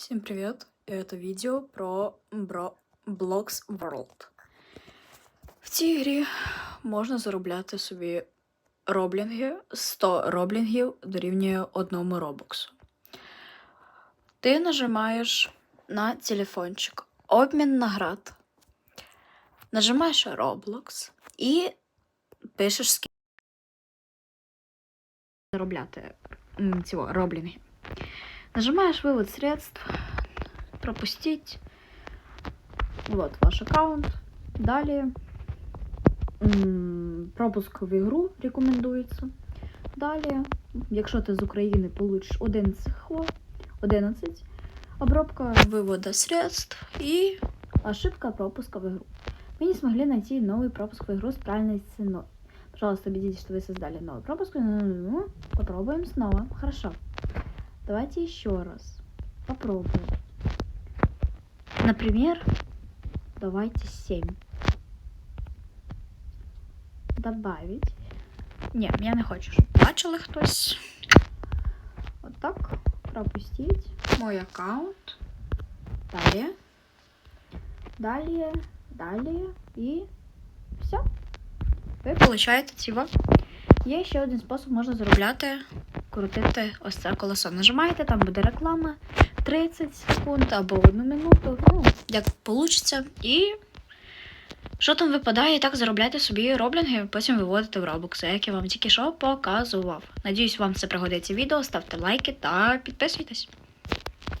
Всем привет! Это видео про Bro Blocks World. В цій грі можна заробляти собі роблінги. 100 роблінгів дорівнює одному робоксу. Ти нажимаєш на телефончик обмін наград. Нажимаєш Roblox і пишеш скільки заробляти цього роблінги. Нажимаешь вывод средств, пропустить. Вот ваш аккаунт. Далее м, пропуск в ігру рекомендується. Далі, якщо ти з України получиш 11 хво, 11, обробка вывода средств и ошибка пропуска в игру. Вы не смогли найти новый пропуск в игру с правильной ценой. Пожалуйста, убедитесь, что вы создали новый пропуск. Ну, Попробуем снова. Хорошо. Давайте еще раз. Попробуем. Например, давайте 7. Добавить. Ні, я не хочу, щоб бачили хтось. Отак. Пропустить. Мой аккаунт. Далі. Далі. Далі. І все. Ви получаєте ціва. Є ще один спосіб, можна заробляти Крутити ось це колесо. Нажимаєте, там буде реклама 30 секунд або 1 минуту. Ну, як вийде. І що там випадає, так заробляйте собі роблінги, потім виводите в робокси, як я вам тільки що показував. Надіюсь, вам це пригодиться відео. Ставте лайки та підписуйтесь.